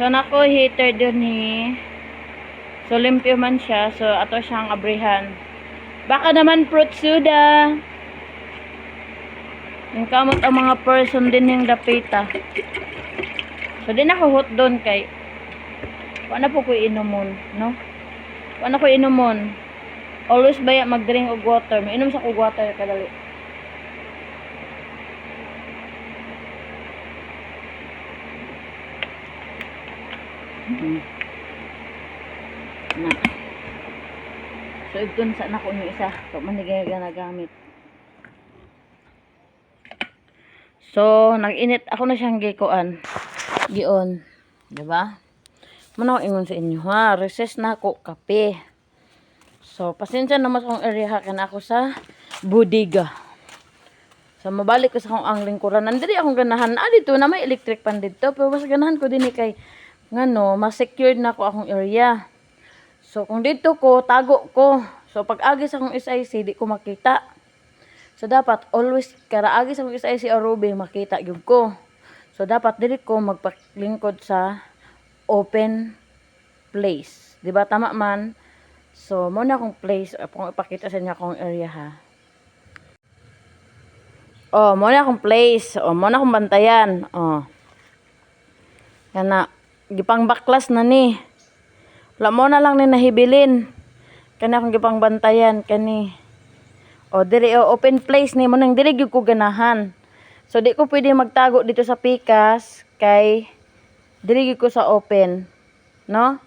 So, nako heater dun ni. So, limpyo man siya. So, ato siyang abrihan. Baka naman fruit soda. Yung kamot ang mga person din yung dapita. So, din ako hot doon kay Wala po ko inumon, no? Wala ko inumon. Always baya mag-drink og water. Mainom sa og water kadali. Na. So, ito sa na ko yung isa. So, manigay ganagamit. So, nag-init ako na siyang gikuan. Gion. Diba? Muna ko ingon sa inyo ha. Recess na ako kape. So, pasensya naman sa akong area kan ako sa budiga. So, mabalik ko sa akong ang lingkuran. Nandiri akong ganahan. Ah, dito na may electric pan dito. Pero mas ganahan ko din eh kay ngano, mas secured na ako akong area. So, kung dito ko, tago ko. So, pag agi sa akong SIC, di ko makita. So, dapat always, karaagi sa akong SIC o Ruby, makita yun ko. So, dapat dili ko magpaklingkod sa open place. Di ba Tama man. So, muna akong place, o kung ipakita sa inyo akong area ha. Oh, muna akong place. Oh, muna akong bantayan. Oh. Yan na. Gipang baklas na ni. Wala mo na lang ni nahibilin. Kani akong gipang bantayan. Kani. O, diri, o, open place ni mo nang diri gyud ko ganahan. So, di ko pwede magtago dito sa pikas. Kay, diri ko sa open. No?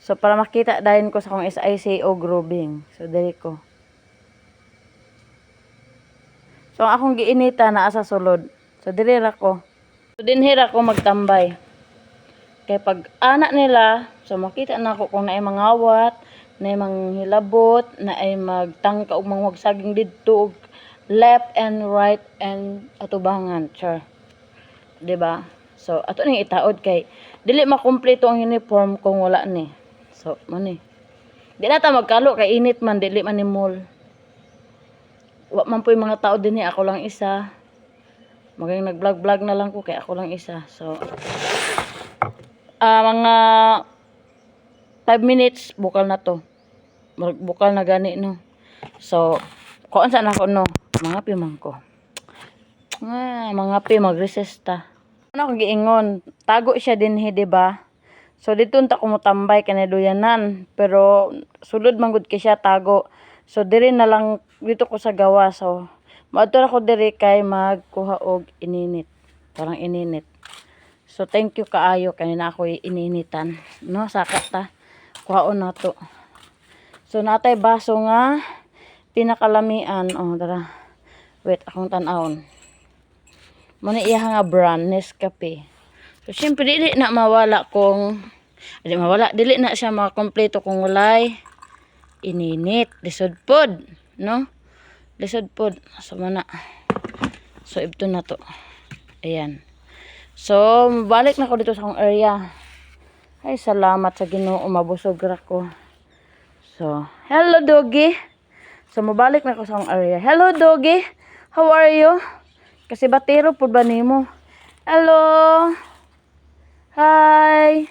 So, para makita dahil ko sa kong SIC o grouping. So, diri ko. So, akong giinita na asa sulod. So, diri ra ko. So, dinhira ko magtambay. Kaya pag anak nila, so makita na ako kung naay mangawat, naay manghilabot, naay magtangka og mga wagsaging didto og left and right and atubangan, sure. 'Di ba? So ato ning itaod kay dili makumpleto ang uniform kung wala ni. So mo ni. Di na ta magkalo kay init man dili man ni mall. Wa man po yung mga tao din ako lang isa. Magaling nag-vlog-vlog na lang ko kay ako lang isa. So ah mga 5 minutes bukal na to. Bukal na gani no? So kuan sa ako no? Mga pimang ko. Ah, mga pi magresista. Ano akong giingon? Tago siya din he diba so dito ta ko motambay kanay duyanan. Pero sulod man gud kay siya tago. So diri na lang dito ko sa gawa. So maadto ako diri kay magkuha og ininit. Parang ininit So thank you kaayo kay na ako ininitan. No, saka ta. Kuhaon na to. So natay baso nga pinakalamian. Oh, dara. Wait, akong tan-awon. Muna iya nga brand Nescafe. So syempre dili na mawala kung dili mawala dili na siya makompleto kung walay ininit lisod pod, no? Lisod pod. So mana. So ibto na to. Ayan. So, balik na ko dito sa akong area. Ay, salamat sa ginoo, mabusog ra ko. So, hello doggy. So, mabalik na ko sa akong area. Hello doggy. How are you? Kasi batero po ba nimo? Hello. Hi.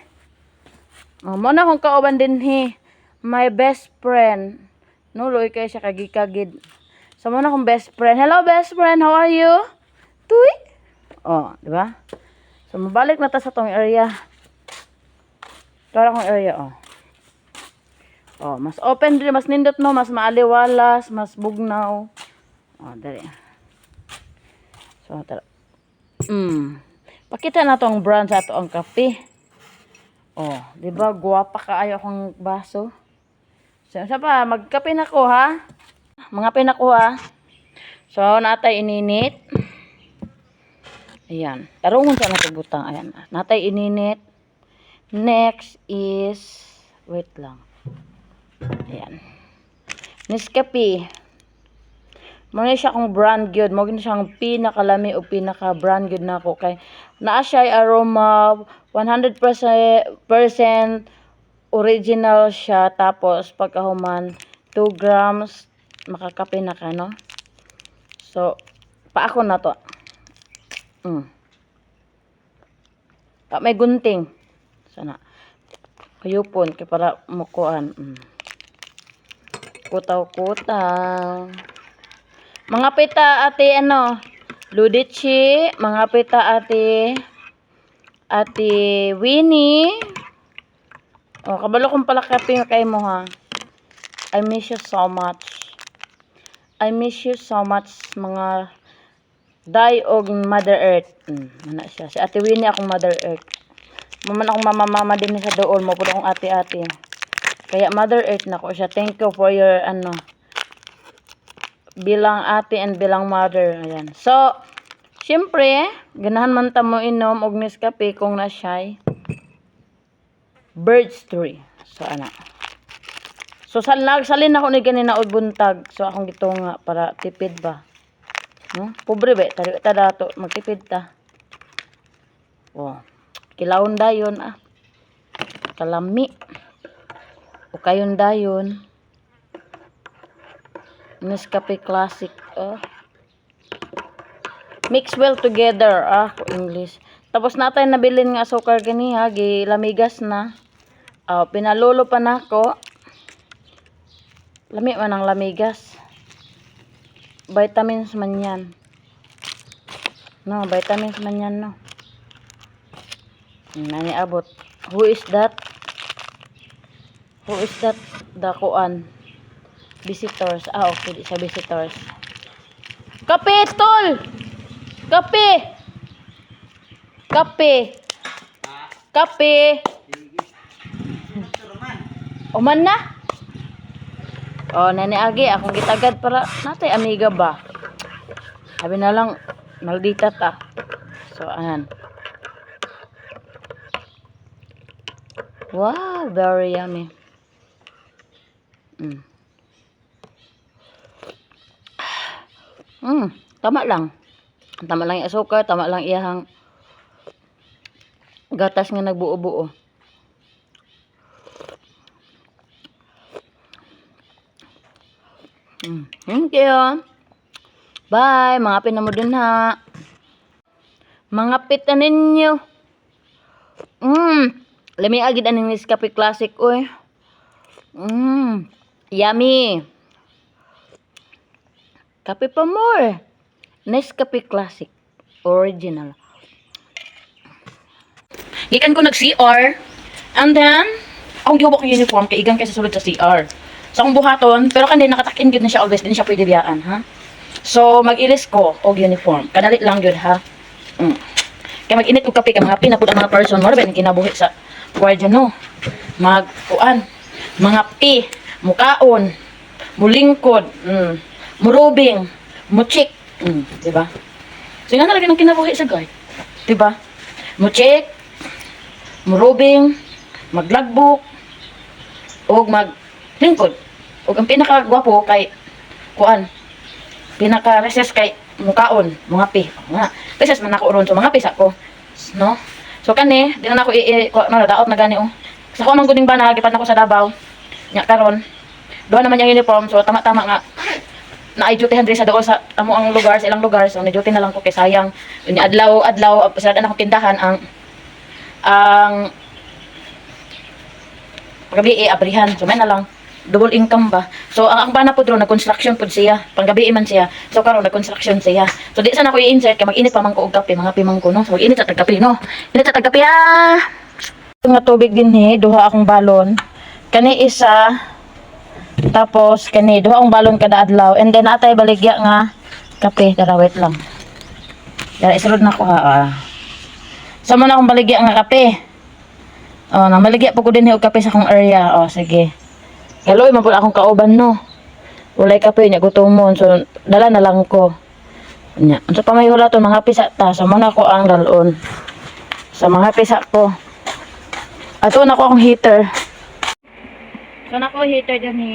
Oh, mo na akong kauban din hi. My best friend. No, loy kay siya kagikagid. So, mo na akong best friend. Hello, best friend. How are you? Tuy. Oh, di ba? So, mabalik na ta sa tong area. Kara kong area, oh. Oh, mas open din, mas nindot no, mas maaliwalas, mas bugnaw. Oh, dali. So, tara. Mm. Pakita na tong brand sa ato ang kape. Oh, di ba guwapa kaayo akong baso. So, sa pa, magkape na ko ha. Mga pinako ha. So, natay ininit. Ayan. Tarungon siya na butang. Ayan. Natay ininit. Next is, wait lang. Ayan. Nescafe. Muna siya akong brand good. Mo gina siyang pinakalami o pinaka brand good na ako kay naa siya aroma 100% percent original siya tapos pagkahuman 2 grams makakape na ka no. So paako na to. Mm. Ah, may gunting. Sana. Kayupon, kay para mukuan. Mm. Kutaw-kutaw. Mga pita ate ano, Ludici, mga pita ate, ate Winnie. Oh, kabalo kong pala kape nga kay mo ha. I miss you so much. I miss you so much mga Day og Mother Earth. Mm, siya. Si Ate Winnie akong Mother Earth. Maman akong mama-mama din sa dool mo. Puro akong ate-ate. Kaya Mother Earth na ko siya. Thank you for your ano bilang ate and bilang mother. Ayan. So, syempre, ganahan man ta mo inom og Nescafe kung na siya'y bird story. So, ana. So, sal nagsalin ako ni ganina og buntag. So, akong gitunga para tipid ba. No? Pobre ba? Tari ta dato. Magtipid ta. Oh. Kilawon dayon ah. Kalami. O kayon dayon. Nescafe Classic. Oh. Mix well together. Ah, English. Tapos natay nabilin nga sukar gani ha. Gilamigas na. Oh, pinalolo pa nako. Lami man ang lamigas. Vitamins man yan. No, vitamins man yan, no. Nani abot. Who is that? Who is that? Dakuan. Visitors. Ah, okay. Di siya visitors. Kape, tol! Kape! Kape! Kape! Uman na? Oh, nani agi, akong gitagad para natay amiga ba? Sabi na lang, maldita ta. So, ayan. Wow, very yummy. Mm. Mm, tama lang. Tama lang yung asukar, tama lang iyahang gatas nga nagbuo-buo. Thank you. Bye, mga pinamudin ha. Mga pita ninyo. Mm. Lami agid aning Nescafe Classic oy. Mm. Yummy. Kape pa more. Nescafe Classic. Original. Gikan ko nag-CR. And then, akong giwak ko uniform kay igang kaysa sulod sa CR. Sa akong buhaton, pero kanina nakatakin gyud na siya always, din siya pwede biyaan, ha? So, mag-ilis ko og uniform. Kadali lang yun, ha? Mm. Kaya mag-init kape kay mga pinapud ang mga person mo, ba kinabuhi sa gwardiya no. Magkuan, mga pi, mukaon, mulingkod, mm, murubing, muchik, mm, di ba? So, na talaga ng kinabuhi sa guard. Di ba? Muchik, murubing, maglagbok, o maglingkod. O ang pinakagwapo kay kuan, pinaka-recess kay mukaon, mga pi. Nga. Recess man ako ron so mga pisa ko. No? So kani, di na ako i, i ko, no, daot na gani oh. Sa ko man guding ba nagipat na ko sa Davao. Nya karon. Doon naman yung uniform so tama-tama nga na ay duty diri sa dool sa amo ang lugar sa ilang lugar so ni duty na lang ko kay sayang yun adlaw adlaw sa na ako tindahan ang ang paggabi eh abrihan so may na lang double income ba? So ang ang bana po dro na construction pud siya. Panggabi man siya. So karon na construction siya. So di sana ko i-insert kay mag-init pa man ko og kape mga pimang ko no? So init sa tagkape no? Init sa tagkape ah! Nga tubig din ni duha akong balon. Kani isa. Tapos kani duha akong balon kada adlaw. And then atay baligya nga kape. Dara wait lang. Dara isulod na ko ha ah. Sa man akong baligya nga kape. Oh, nang baligya po ko din og kape sa akong area. Oh, sige. Hello, man po akong kauban no. Walay kape nya gutomon so dala na lang ko. Nya, unsa pa may hulaton mga pisa ta sa man ako ang dalon. Sa mga pisa ko. Ato na ko akong heater. So na ko heater din ni.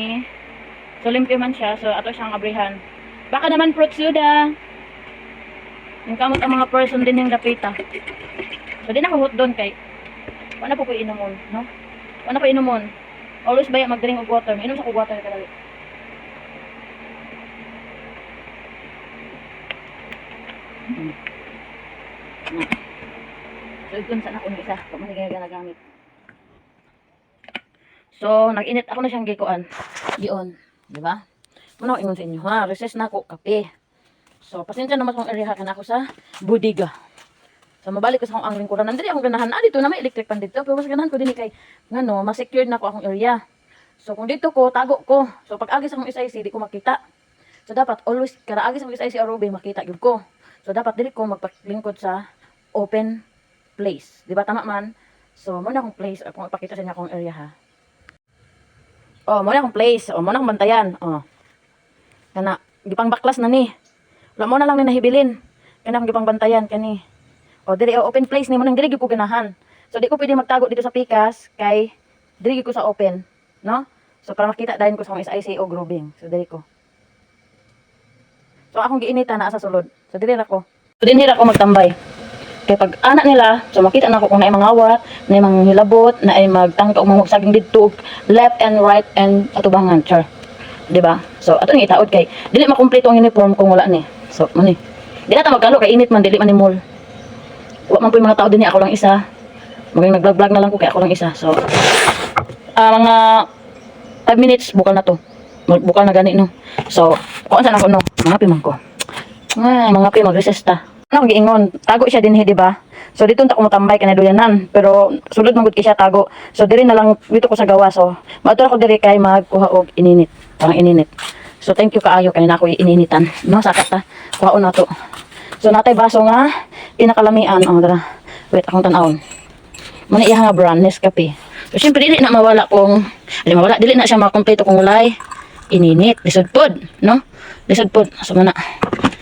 So limpyo man siya, so ato siyang abrihan. Baka naman fruit soda. Yung kamot ang mga person din yung dapita. So, di na ko hot doon kay wala po ko inumon, no? Wala po inumon. Always baya mag-drink og water. Inom sa ko water kadali. Mm. So, ikon sa na ko isa. Pag maligay ka nagamit. So, nag-init ako na siyang gikuan. Gion, di ba? Ko ingon sa inyo, ha? Recess na ako, kape. So, pasensya naman kung iriha ka na ako sa budiga. So, mabalik ko sa akong ang lingkuran. Nandito akong ganahan. Ah, dito na may electric pan dito. Pero mas ganahan ko din kay, ngano, mas secured na ako akong area. So, kung dito ko, tago ko. So, pag agis akong isa-isa, di ko makita. So, dapat always, kada agis akong isa-isa o ruby, makita yun ko. So, dapat dili ko magpaglingkod sa open place. Di ba, tama man? So, muna akong place. Kung ipakita sa inyo akong area, ha? Oh, muna akong place. Oh, muna akong bantayan. Oh. Kana, gipang baklas na ni. Wala mo na lang ni nahibilin. Kana akong gipang bantayan kani. O diri open place ni mo nang diri ko ganahan. So di ko pwede magtago dito sa pikas kay diri ko sa open, no? So para makita dayon ko sa akong SIC o grouping. So diri ko. So akong giinita na sa sulod. So diri ra ko. So dinhi ra ko magtambay. Kay pag anak nila, so makita na ko kung naay mga awat, naay mga hilabot, naay magtangka og mga saging didto left and right and atubangan, char. 'Di ba? So ato ni itaod kay dili makumpleto ang uniform kung wala ni. So mo ni. Di na ta magkalo kay init man dili man ni mall. Wa man po yung mga tao din ako lang isa. Maging nag-vlog-vlog na lang ko kaya ako lang isa. So ah mga 5 minutes bukal na to. Bukal na gani no. So kuan sa ako no. Mga man ko. Ay, mga pi mag-recess ta. Ano giingon? Tago siya din di ba? So dito ta ko matambay kanay duyanan, pero sulod kay siya tago. So diri na lang dito ko sa gawa so. Maadto ako diri kay magkuha og ininit. Parang ininit. So thank you kaayo kay na ako ininitan. No, sakat ta. Kuhaon na to. So natay baso nga pinakalamian. Oh, tara. Wait, akong tan-awon. Muna iya nga brand Nescafe. So syempre dili na mawala kung dili mawala dili na siya makompleto kung walay ininit. Lisod pod, no? Lisod pod. So muna.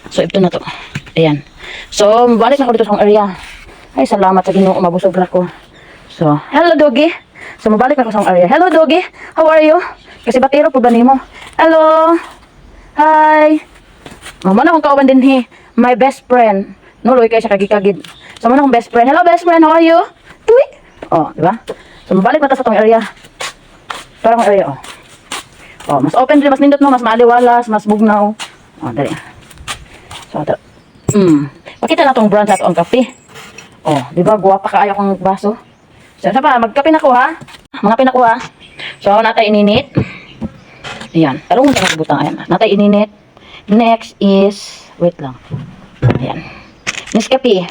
So ito na to. Ayan. So balik na ako dito sa area. Ay salamat sa Ginoo mabusog ra ko. So, hello doggy. So mabalik na ako sa area. Hello doggy. How are you? Kasi batero po ba nimo? Hello. Hi. Mama na akong kauban din he. My best friend. No, loy kay siya kagikagid. So, man akong best friend. Hello, best friend. How are you? Tuy. Oh, di ba? So, mabalik na ta sa tong area. Parang area, oh. Oh, mas open din, mas nindot no, mas maaliwalas, mas bugnaw. Oh, dali. So, ito. Mm. Makita na tong brand sa ito ang kape. Oh, di ba? Guwapa kaayo kong baso. So, sa pa, magkape na ko ha. Mga pinako ha. So, natay ininit. Ayan. Pero kung saan butang, ayan. Natay ininit. Next is, wait lang. Ayan. Nescafe.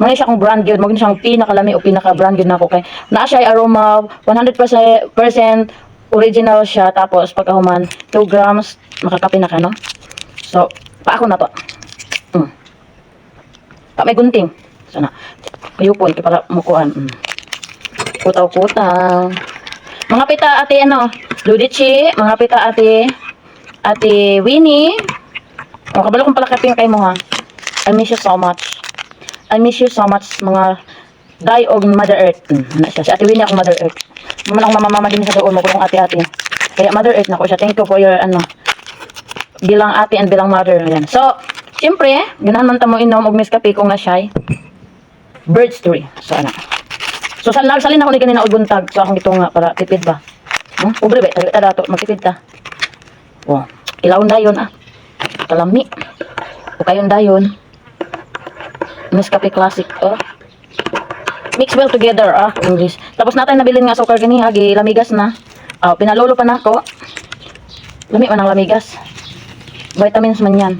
Muna siya kung brand yun. Maganda siyang pinakalami o pinaka-brand yun ako. Kay, naa siya ay aroma, 100% percent original siya. Tapos, pagkahuman, 2 grams, makakape na ka, no? So, pa ako na to. Mm. Pa may gunting. Sana. Kayupon, kaya para mukuhan. Mm. Kutaw-kutaw. Mga pita ate ano, Ludici, mga pita ate, ate Winnie. O, kabalo kong palakapin kay mo ha. I miss you so much. I miss you so much mga Day og Mother Earth. Hmm, na siya. Si Ate Winnie ako Mother Earth. Mama lang mamamama din sa doon mo kulong ate-ate. Kaya Mother Earth na ko siya. Thank you for your ano bilang ate and bilang mother. Ayan. So, siyempre, ganahan man tamo inom og Nescafe kung na siya. Bird story. So, ano. So, sa nagsalin ako ni kanina og buntag. So, akong itunga para tipid ba. Hmm? Ubre ba? Tabi ta dato. Magtipid ta. Oh, ilawon dayon ah. Kalami. O kayon dayon. Nescafe Classic. Oh. Mix well together ah. English. Tapos natin nabilin nga sukar kani ha. Lamigas na. Ah, pinalolo pa na ako. Lami man ang lamigas. Vitamins man yan.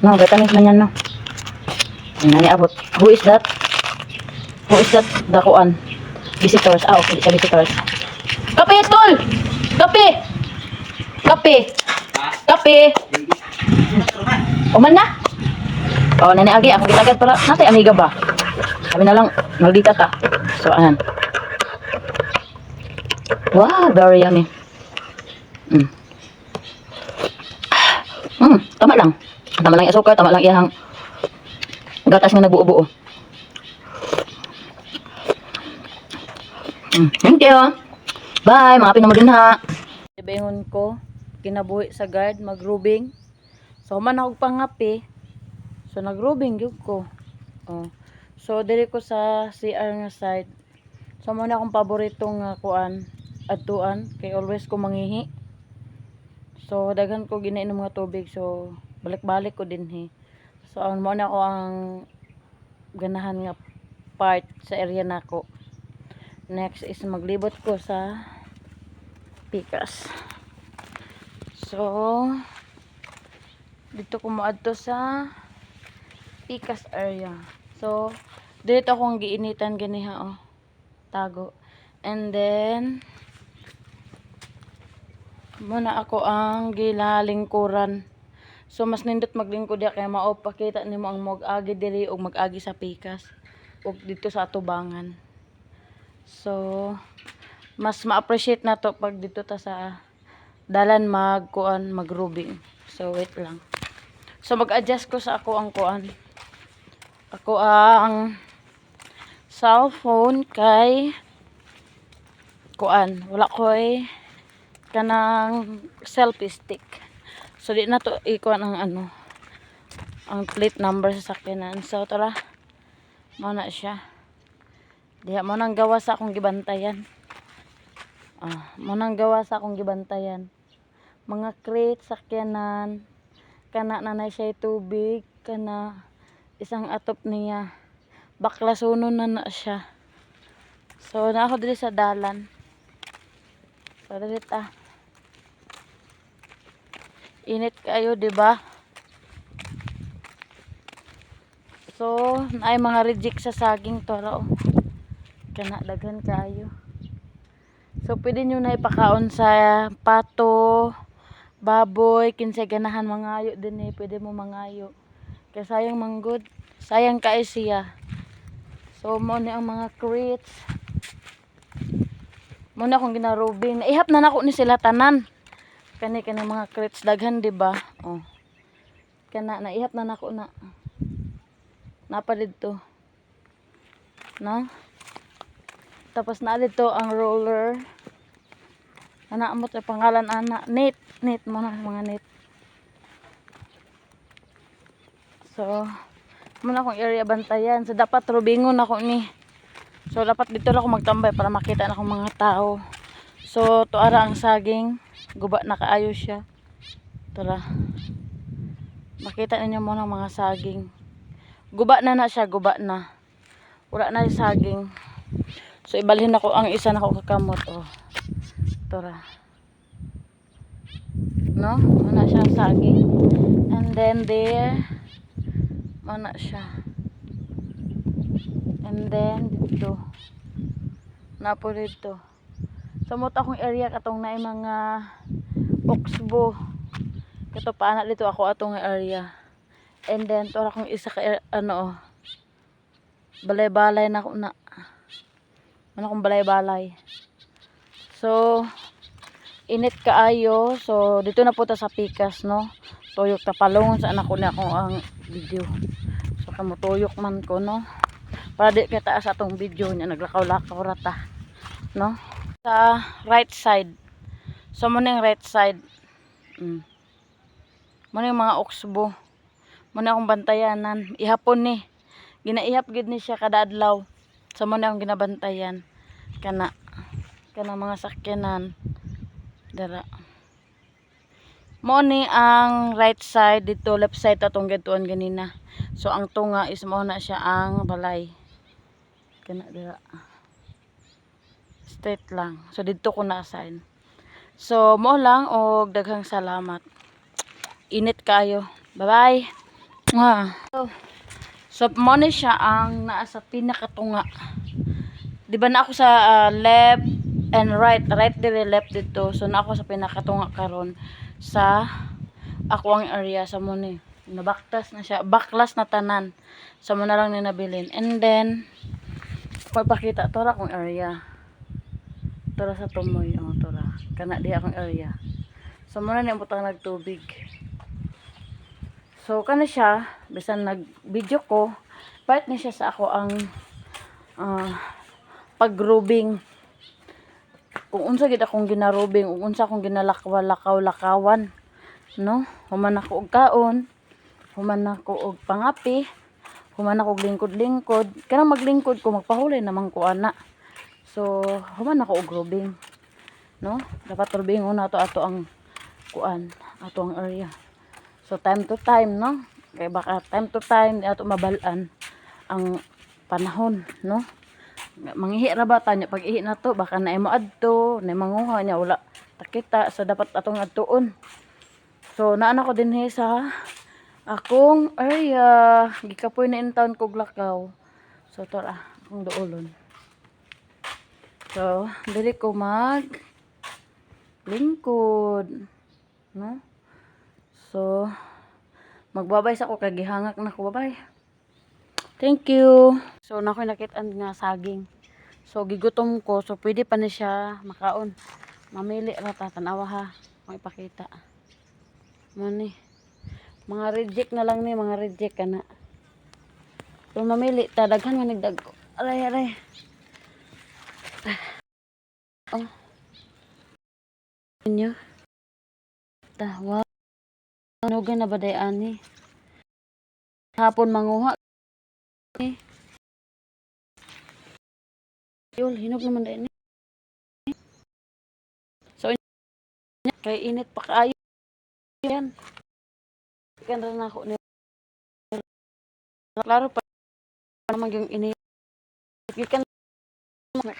No, vitamins man yan no. Nani abot. Who is that? Who is that? Dakuan. Visitors. Ah, okay. Sa visitors. Kape, tol! Kape! Kape! Kape! Uman na? Oh, nani agi ako gitagad para natay amiga ba? Kami na lang maldita ta. So anan. Wow, very yummy. Mm. Mm, tama lang. Tama lang yung asukar, tama lang iyang gatas nga nagbuo-buo. Mm, thank you. Bye, mga pinamagin ha. Ibingon ko, kinabuhi sa guard, mag-rubing. So, man ako pangapi. So, nag-rubing yun ko. Oh. So, dili ko sa CR nga side. So, muna akong paboritong nga kuan, atuan. Kay always ko mangihi. So, daghan ko ginainom mga tubig. So, balik-balik ko din he. So, ang muna ko ang ganahan nga part sa area nako Next is maglibot ko sa pikas. So, dito ko moadto sa pikas area. So, dito akong giinitan ganiha oh. Tago. And then, muna ako ang gilalingkuran. So, mas nindot maglingkod ya kaya mao pakita nimo ang mag-agi diri ug mag-agi sa pikas ug dito sa atubangan. So, mas ma-appreciate na to pag dito ta sa dalan magkuan magrubing. So, wait lang. So, mag-adjust ko sa ako ang kuan. Ako ang cellphone kay kuan. Wala ko eh kanang selfie stick. So, di na to ikuan ang ano ang plate number sa sakyanan. So, tara. Mo na siya. Diha mo nang gawa sa akong gibantayan. Ah, mo nang gawa sa akong gibantayan. Mga crate sakyanan. Kana nanay siya tubig. Kana isang atop niya. Baklasunon na na siya. So, na ako dili sa dalan. So, dili ta. Init kayo, di ba? So, naay mga reject sa saging to, oh. Kana daghan kayo. So, pwede nyo na ipakaon sa pato, baboy, kinsay ganahan mangayo din eh. Pwede mo mangayo. Kaya sayang manggod. Sayang kayo siya. So, mo ni ang mga crates. Muna akong ginarubing. Naihap na nako ni sila tanan. Kani kani mga crates daghan, di ba? Oh. Kana naihap na nako na. Napa dito. No? Tapos na dito ang roller. Ana mo ang pangalan ana. Net, net mo na mga net. So, muna akong area bantayan. So, dapat rubingon ako ni. So, dapat dito lang ako magtambay para makita na akong mga tao. So, tuara ang saging. Guba na kaayo siya. Tara. Makita ninyo muna mga saging. Guba na na siya, guba na. Wala na yung saging. So, ibalhin ako ang isa na ako kakamot. Oh. Tara. No? Wala siya saging. And then there, Mana siya. And then, dito. Napo dito. Samot akong area katong na mga oxbo. Kato pa na dito ako atong area. And then, to akong isa ka, ar- ano, oh. balay-balay na ako na. Ano akong balay-balay. So, init kaayo. So, dito na po ta sa pikas, no? Tuyok ta palungon sa anak ko na ako ang video. So, kamo tuyok man ko, no? Para di kita sa atong video niya, naglakaw-lakaw rata. No? Sa right side. So, muna yung right side. Mm. Muna yung mga oksbo. Muna akong bantayanan. Ihapon ni. Ginaihap gid ni siya kada adlaw. So, muna akong ginabantayan. Kana. Kana mga sakyanan. Dara. Mo ni ang right side dito, left side atong gatuan ganina. So ang tunga is mo na siya ang balay. Kana dira. Straight lang. So dito ko na assign. So mo lang og daghang salamat. Init kayo. Bye-bye. Mwah. So, so mo ni siya ang naa sa pinakatunga. Di ba na ako sa ah, left and right, right dire left dito. So na ako sa pinakatunga karon sa ako area sa mo ni. Nabaktas na siya, baklas na tanan. Sa mo na lang ni nabilin. And then pagpakita tora akong area. Tora sa tumoy, oh tora. Kana di akong area. So mo na ni butang nagtubig. So kana siya, bisan nag-video ko, part ni siya sa ako ang ah, pag-rubing kung unsa gid akong ginarubing kung unsa akong ginalakaw-lakaw-lakawan no? Human ako og kaon human ako og pangapi human ako og lingkod-lingkod. Kanang maglingkod ko magpahuli naman ko ana. So human ako og rubing no? Dapat rubing una to ato ang kuan ato ang area. So time to time no? Kay baka time to time ato mabalaan ang panahon no Mangihi ra ba tanya pag ihi na to baka na mo adto, na manguha niya wala takita sa dapat atong adtuon. So naana ko din he sa akong area gikapoy na in town kog lakaw. So tara akong duolon. So dili ko mag lingkod. No? So magbabay sa ko kay gihangak na ko babay. Thank you. So, nakoy nakitaan nga saging. So, gigutom ko. So, pwede pa na siya makaon. Mamili ra ta tanawa ha. Ang ipakita. Mani. Mga reject na lang ni, mga reject ka na. So, mamili ta. Daghan nga nagdag. Aray, aray. Oh. Inyo. Ta, wow. Ano na ba day ani? Hapon manguha Yul, hinog naman din. So, inya, kay init pa kaayo. Yan. Ikan rin ako ni. Klaro pa naman yung init. Ikan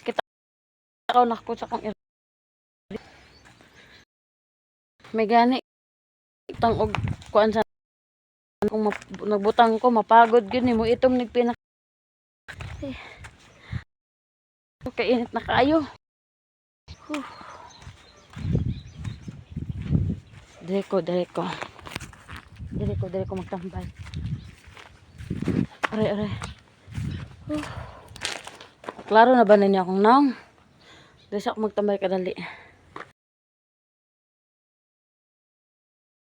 kita ako nakapot sa kong May gani. Itang og kuan sa kung nagbutang ko mapagod gyud ni mo itong nagpinak eh. Kainit na kayo. Huh. Dire ko, ko magtambay. Aray, aray. Huh. Klaro na ba ninyo akong naong? Sa ako magtambay kadali.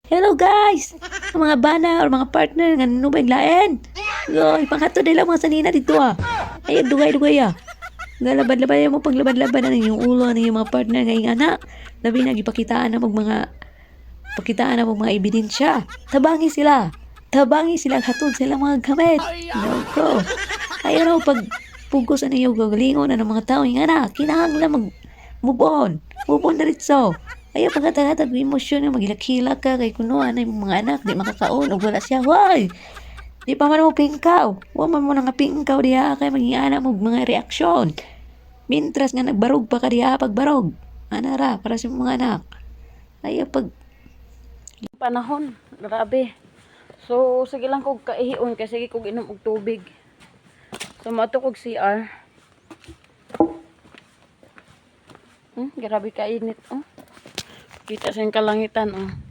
Hello guys! Ang mga bana or mga partner nga nubay lain. Yoy, panghato nila mga sanina dito ah. Ay, dugay-dugay ah. Nga labad-labad mo paglabad-labad na yung ulo ng mga partner nga yung anak. Labi na gipakitaan mag mga pakitaan mag mga ebidensya. Tabangi sila. Tabangi sila hatod sila mga gamit. Loko. Ayaw raw pag pugos ano yung gagalingon na ng mga tao yung anak. Kinahanglan mag move on. Move on na ritso. Ayaw pagkatagatag ng emosyon nga magilak-hilak ka kay kuno yung mga anak di makakaon o wala siya. Why? Di pa man mo pingkaw. Wa man mo nga pingkaw diha kay maging anak mo mga reaksyon. Mintras nga nagbarog pa ka diha pagbarog. Ana ra para sa mga anak. Ayaw pag panahon. Grabe. So, sige lang kog kaihion kasi sige kog inom og tubig. So, mato kog CR. Hmm, grabe kainit, oh. Kita sa kalangitan, oh.